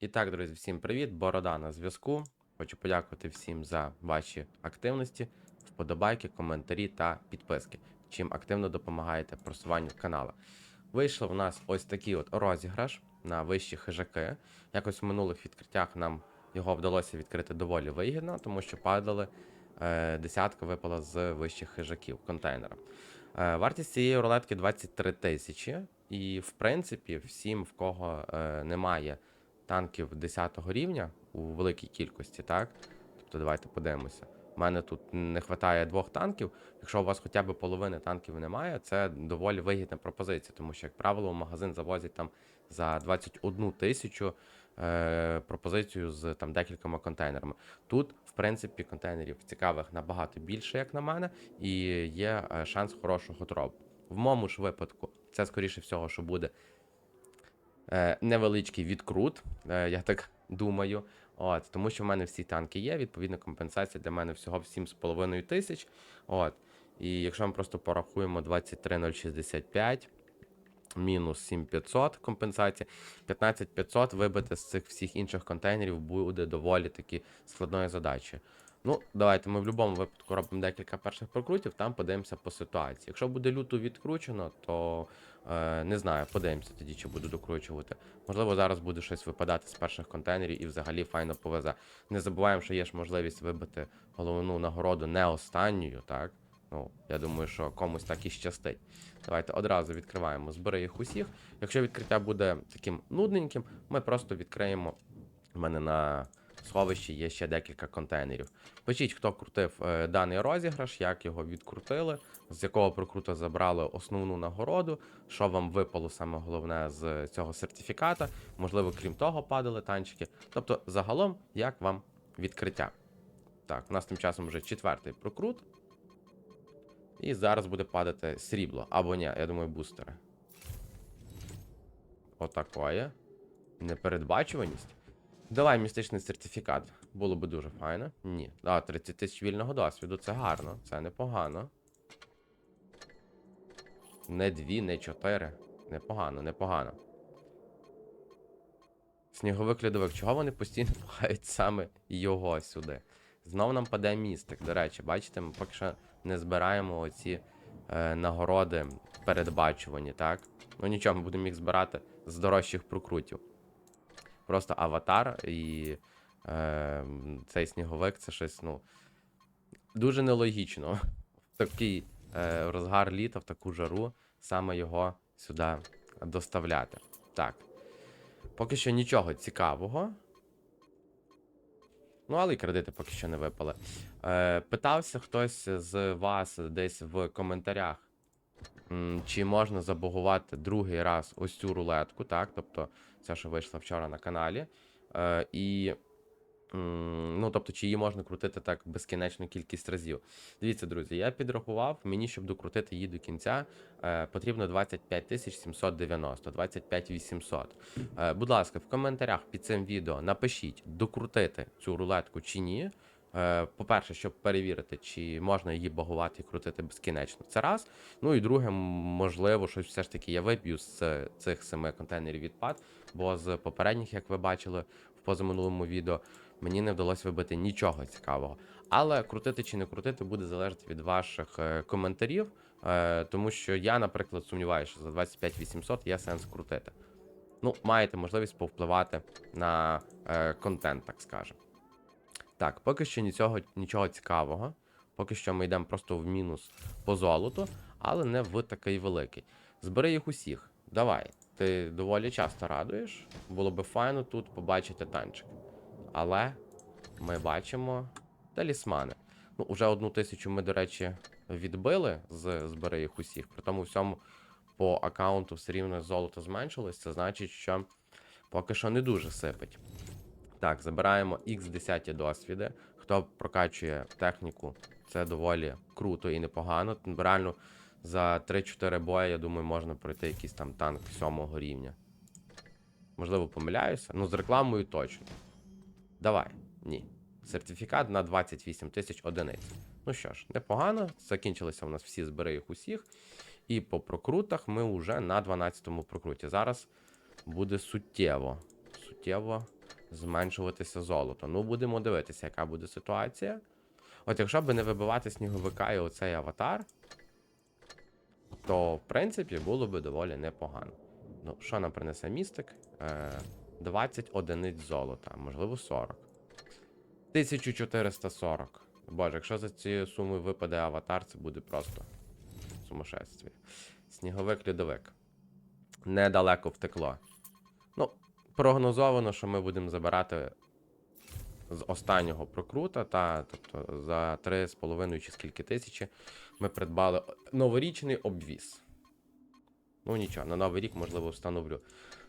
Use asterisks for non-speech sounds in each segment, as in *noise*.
І так, друзі, всім привіт! Борода на зв'язку. Хочу подякувати всім за ваші активності, вподобайки, коментарі та підписки, чим активно допомагаєте просуванню каналу. Вийшов у нас ось такий от розіграш на вищі хижаки. Якось в минулих відкриттях нам його вдалося відкрити доволі вигідно, тому що падали е, десятка випала з вищих хижаків контейнера. Е, вартість цієї рулетки 23 тисячі. І, в принципі, всім, в кого е, немає танків 10 рівня у великій кількості, так? Тобто давайте подивимося. У мене тут не вистачає двох танків. Якщо у вас хоча б половини танків немає, це доволі вигідна пропозиція, тому що, як правило, магазин завозять там за 21 тисячу е, пропозицію з там декількома контейнерами. Тут, в принципі, контейнерів цікавих набагато більше, як на мене, і є е, шанс хорошого дропу. В моєму ж випадку, це скоріше всього, що буде невеличкий відкрут, е, я так думаю. От, тому що в мене всі танки є, відповідно, компенсація для мене всього в 7,5 тисяч. От. І якщо ми просто порахуємо 23065 мінус 7500 компенсація, 15500 вибити з цих всіх інших контейнерів буде доволі таки складною задачею. Ну, давайте ми в будь-якому випадку робимо декілька перших прокрутів, там подивимося по ситуації. Якщо буде люто відкручено, то е, не знаю, подивимося тоді, чи буду докручувати. Можливо, зараз буде щось випадати з перших контейнерів і взагалі файно повезе. Не забуваємо, що є ж можливість вибити головну нагороду не останньою, так? Ну, я думаю, що комусь так і щастить. Давайте одразу відкриваємо, збери їх усіх. Якщо відкриття буде таким нудненьким, ми просто відкриємо. У мене на сховищі є ще декілька контейнерів. Пишіть, хто крутив е, даний розіграш, як його відкрутили, з якого прокрута забрали основну нагороду, що вам випало саме головне з цього сертифіката. Можливо, крім того, падали танчики. Тобто, загалом, як вам відкриття. Так, у нас тим часом вже четвертий прокрут. І зараз буде падати срібло. Або ні, я думаю, бустери. Отакоє. Непередбачуваність. Давай містичний сертифікат. Було би дуже файно. Ні. А, 30 тисяч вільного досвіду. Це гарно, це непогано. Не дві, не чотири. Непогано, непогано. Сніговик льодовик. Чого вони постійно *laughs* пхають саме його сюди? Знов нам паде містик. До речі, бачите, ми поки що не збираємо оці е, нагороди передбачувані, так? Ну нічого, ми будемо їх збирати з дорожчих прокрутів. Просто аватар і е, цей сніговик це щось, ну. Дуже нелогічно. В *laughs* такий е, розгар літа, в таку жару, саме його сюди доставляти. Так. Поки що нічого цікавого. Ну, але й кредити поки що не випали. Е, питався хтось з вас десь в коментарях, чи можна забугувати другий раз ось цю рулетку, так? Тобто, це, що вийшла вчора на каналі. Е, і. Ну, тобто, чи її можна крутити так безкінечну кількість разів. Дивіться, друзі, я підрахував, мені, щоб докрутити її до кінця, е, потрібно 25 790, 25 800. Е, будь ласка, в коментарях під цим відео напишіть, докрутити цю рулетку чи ні. Е, По-перше, щоб перевірити, чи можна її багувати і крутити безкінечно. Це раз. Ну і друге, можливо, щось все ж таки я виб'ю з цих семи контейнерів відпад, бо з попередніх, як ви бачили в позаминулому відео, мені не вдалося вибити нічого цікавого. Але крутити чи не крутити буде залежати від ваших е, коментарів, е, тому що я, наприклад, сумніваюся, що за 25 800 є сенс крутити. Ну, маєте можливість повпливати на контент, так скажемо. Так, поки що нічого, нічого цікавого. Поки що ми йдемо просто в мінус по золоту, але не в такий великий. Збери їх усіх. Давай. Ти доволі часто радуєш. Було би файно тут побачити танчик. Але ми бачимо талісмани. Ну, уже одну тисячу ми, до речі, відбили з збери їх усіх. При тому всьому по аккаунту все рівно золото зменшилось. Це значить, що поки що не дуже сипить. Так, забираємо X10 досвіди. Хто прокачує техніку, це доволі круто і непогано. Реально за 3-4 бої, я думаю, можна пройти якийсь там танк 7 рівня. Можливо, помиляюся. Ну, з рекламою точно. Давай. Ні. Сертифікат на 28 тисяч одиниць. Ну що ж, непогано. Закінчилися у нас всі збери їх усіх. І по прокрутах ми вже на 12-му прокруті. Зараз буде суттєво. Суттєво зменшуватися золото. Ну, будемо дивитися, яка буде ситуація. От якщо б не вибивати сніговика і оцей аватар, то в принципі було би доволі непогано. Ну, що нам принесе містик? Е, 20 одиниць золота, можливо, 40. 1440. Боже, якщо за цією сумою випаде аватар, це буде просто сумасшествие. Сніговик льодовик. Недалеко втекло. Прогнозовано, що ми будемо забирати з останнього прокрута, та, тобто за 3,5 чи скільки тисячі ми придбали новорічний обвіз. Ну нічого, на новий рік, можливо, встановлю.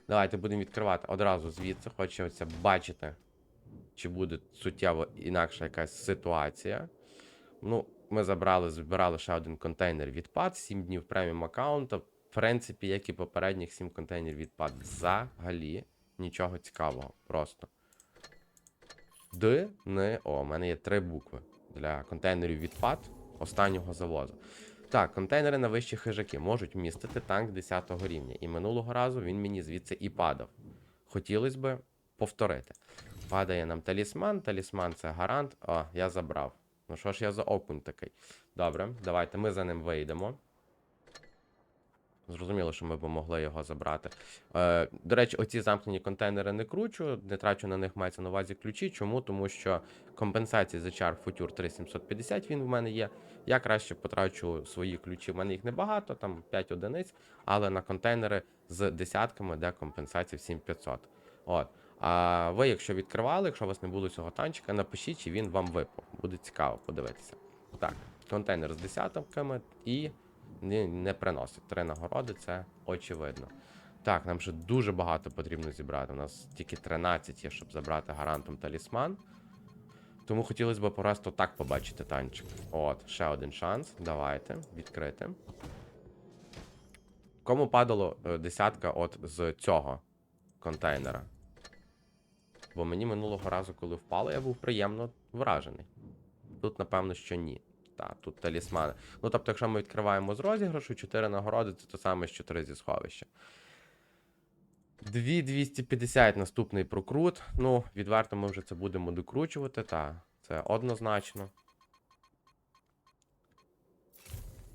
Давайте будемо відкривати одразу звідси. Хочеться бачити, чи буде суттєво інакша якась ситуація. Ну, ми забрали, збирали ще один контейнер відпад, 7 днів преміум аккаунта. В принципі, як і попередніх 7 контейнерів відпад. Взагалі нічого цікавого. Просто. Д, Н, О. У мене є три букви для контейнерів відпад останнього завозу. Так, контейнери на вищі хижаки можуть містити танк 10 рівня. І минулого разу він мені звідси і падав. Хотілося би повторити. Падає нам талісман. Талісман це гарант. О, я забрав. Ну що ж я за окунь такий? Добре, давайте ми за ним вийдемо. Зрозуміло, що ми б могли його забрати. Е, до речі, оці замкнені контейнери не кручу, не трачу на них мається на увазі ключі. Чому? Тому що компенсації за чар Future 3750 він в мене є. Я краще потрачу свої ключі. В мене їх небагато, там 5 одиниць, але на контейнери з десятками, де компенсація в 7500. От. А ви, якщо відкривали, якщо у вас не було цього танчика, напишіть, чи він вам випав. Буде цікаво подивитися. Так, контейнер з десятками і не, не приносить. Три нагороди, це очевидно. Так, нам ще дуже багато потрібно зібрати. У нас тільки 13 є, щоб забрати гарантом талісман. Тому хотілося б просто так побачити танчик. От, ще один шанс. Давайте, відкрити. Кому падало е, десятка от з цього контейнера? Бо мені минулого разу, коли впало, я був приємно вражений. Тут, напевно, що ні. Так, тут талісмани. Ну, тобто, якщо ми відкриваємо з розіграшу, 4 нагороди це те саме, що 3 зі сховища. 2250 наступний прокрут. Ну, відверто ми вже це будемо докручувати, та це однозначно.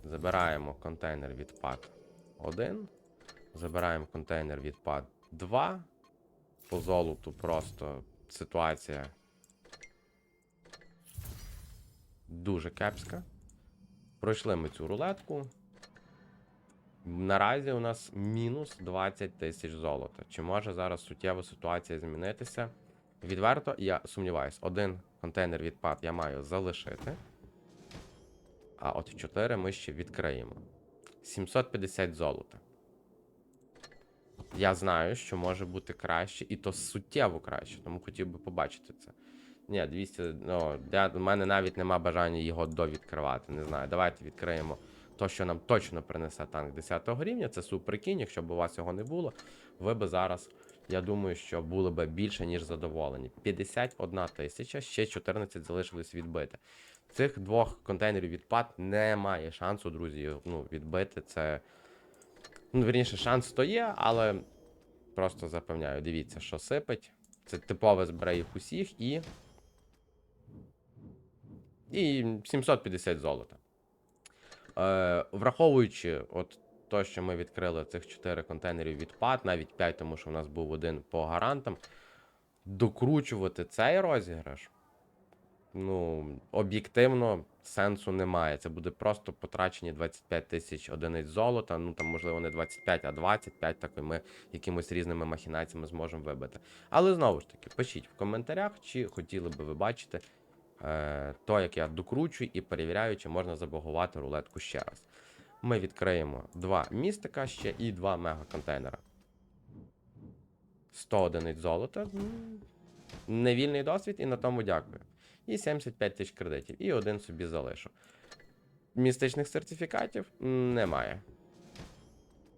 Забираємо контейнер відпад 1. Забираємо контейнер відпад 2. По золоту просто ситуація дуже кепська. Пройшли ми цю рулетку. Наразі у нас мінус 20 тисяч золота. Чи може зараз суттєво ситуація змінитися? Відверто, я сумніваюсь, один контейнер відпад я маю залишити. А от 4 ми ще відкриємо. 750 золота. Я знаю, що може бути краще, і то суттєво краще, тому хотів би побачити це. Ні, 200, ну, я, у мене навіть нема бажання його довідкривати. Не знаю. Давайте відкриємо то, що нам точно принесе танк 10 рівня. Це супер кінь. Якщо б у вас його не було, ви би зараз, я думаю, що були б більше, ніж задоволені. 51 тисяча, ще 14 залишилось відбити. Цих двох контейнерів відпад немає шансу, друзі. Ну, відбити це. Ну, вірніше, шанс то є, але просто запевняю, дивіться, що сипить. Це типове збере усіх і. І 750 золота. Е, враховуючи от то, що ми відкрили цих 4 контейнерів відпад, навіть 5, тому що у нас був один по гарантам. Докручувати цей розіграш. Ну, об'єктивно сенсу немає. Це буде просто потрачені 25 тисяч одиниць золота. Ну там, можливо, не 25, а 25, так і ми якимось різними махінаціями зможемо вибити. Але знову ж таки, пишіть в коментарях, чи хотіли би ви бачити то, як я докручую і перевіряю, чи можна забагувати рулетку ще раз. Ми відкриємо два містика ще і два мегаконтейнера. 100 одиниць золота. Невільний досвід, і на тому дякую. І 75 тисяч кредитів. І один собі залишу. Містичних сертифікатів немає.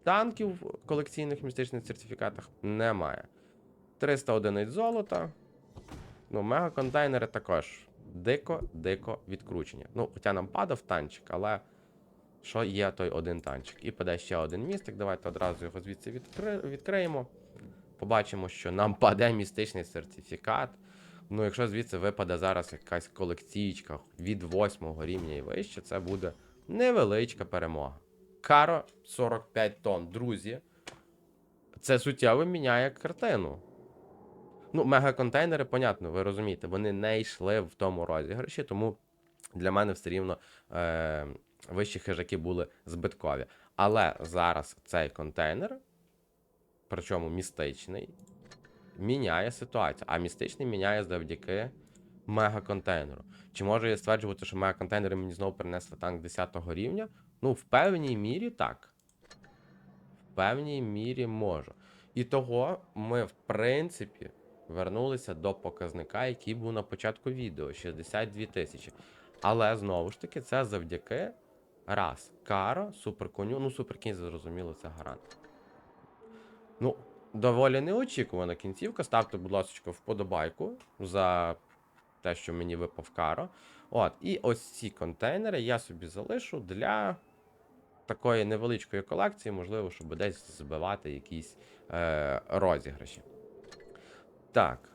Танків в колекційних містичних сертифікатах немає. 300 одиниць золота. Ну, мегаконтейнери також дико-дико відкручені. Ну, хоча нам падав танчик, але що є той один танчик. І паде ще один містик. Давайте одразу його звідси відкри... відкриємо. побачимо, що нам паде містичний сертифікат. Ну, якщо звідси випаде зараз якась колекційка від 8 рівня і вище, це буде невеличка перемога. Каро 45 тонн, друзі. Це суттєво міняє картину. Ну, мегаконтейнери, понятно, ви розумієте, вони не йшли в тому розіграші, тому для мене все рівно е, вищі хижаки були збиткові. Але зараз цей контейнер, причому містичний, міняє ситуацію. А містичний міняє завдяки мегаконтейнеру. Чи можу я стверджувати, що мегаконтейнери мені знову принесли танк 10 рівня? Ну, в певній мірі так. В певній мірі можу. І того ми, в принципі, вернулися до показника, який був на початку відео 62 тисячі. Але знову ж таки, це завдяки раз. Каро, суперконю. Ну, суперкінь, зрозуміло, це гарант. Ну, доволі неочікувана кінцівка. Ставте, будь ласка, вподобайку за те, що мені випав каро. От, і ось ці контейнери я собі залишу для такої невеличкої колекції, можливо, щоб десь збивати якісь е, розіграші. Так.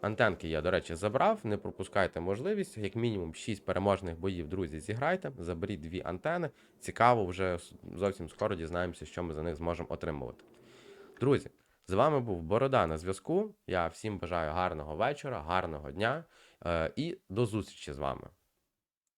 Антенки я, до речі, забрав. Не пропускайте можливість. Як мінімум 6 переможних боїв, друзі, зіграйте. Заберіть дві антени. Цікаво, вже зовсім скоро дізнаємося, що ми за них зможемо отримувати. Друзі, з вами був Борода на зв'язку. Я всім бажаю гарного вечора, гарного дня е, і до зустрічі з вами.